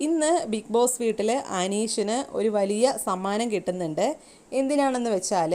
ഇന്ന് big Boss വീട്ടിൽ അനീഷിന് ഒരു വലിയ സമ്മാനം കിട്ടുന്നുണ്ട്. എന്തിനാണെന്ന് വെച്ചാൽ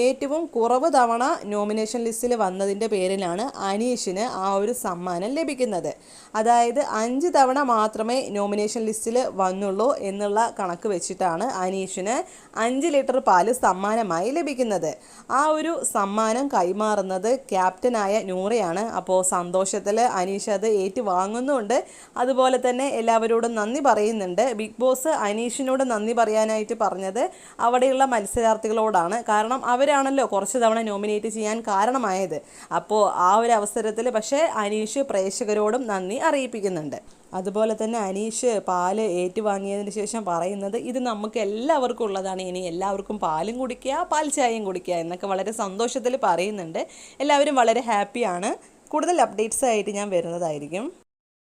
ഏറ്റവും കുറവ് തവണ നോമിനേഷൻ ലിസ്റ്റിൽ വന്നതിന്റെ പേരിലാണ് അനീഷിന് ആ ഒരു സമ്മാനം ലഭിക്കുന്നത്. അതായത് അഞ്ച് തവണ മാത്രമേ നോമിനേഷൻ ലിസ്റ്റിൽ വന്നുള്ളൂ എന്നുള്ള കണക്ക് വെച്ചിട്ടാണ് അനീഷിന് അഞ്ച് ലിറ്റർ പാൽ സമ്മാനമായി ലഭിക്കുന്നത്. ആ ഒരു സമ്മാനം കൈമാറുന്നത് ക്യാപ്റ്റനായ നൂറയാണ്. അപ്പോൾ സന്തോഷത്തിൽ അനീഷ് അത് ഏറ്റുവാങ്ങുന്നുമുണ്ട് അതുപോലെ തന്നെ എല്ലാവരോടും നന്ദി പറയുന്നുണ്ട്. ബിഗ് ബോസ് അനീഷിനോട് നന്ദി പറയാനായിട്ട് പറഞ്ഞത് അവിടെയുള്ള മത്സരാർത്ഥികളോടാണ്. കാരണം അവരാണല്ലോ കുറച്ച് തവണ നോമിനേറ്റ് ചെയ്യാൻ കാരണമായത്. അപ്പോൾ ആ ഒരു അവസരത്തിൽ പക്ഷേ അനീഷ് പ്രേക്ഷകരോടും നന്ദി അറിയിപ്പിക്കുന്നുണ്ട്. അതുപോലെ തന്നെ അനീഷ് പാൽ ഏറ്റുവാങ്ങിയതിന് ശേഷം പറയുന്നത് ഇത് നമുക്ക് എല്ലാവർക്കും ഉള്ളതാണ്. ഇനി എല്ലാവർക്കും പാലും കുടിക്കുക പാൽ ചായയും കുടിക്കുക എന്നൊക്കെ വളരെ സന്തോഷത്തിൽ പറയുന്നുണ്ട്. എല്ലാവരും വളരെ ഹാപ്പിയാണ്. കൂടുതൽ അപ്ഡേറ്റ്സ് ആയിട്ട് ഞാൻ വരുന്നതായിരിക്കും.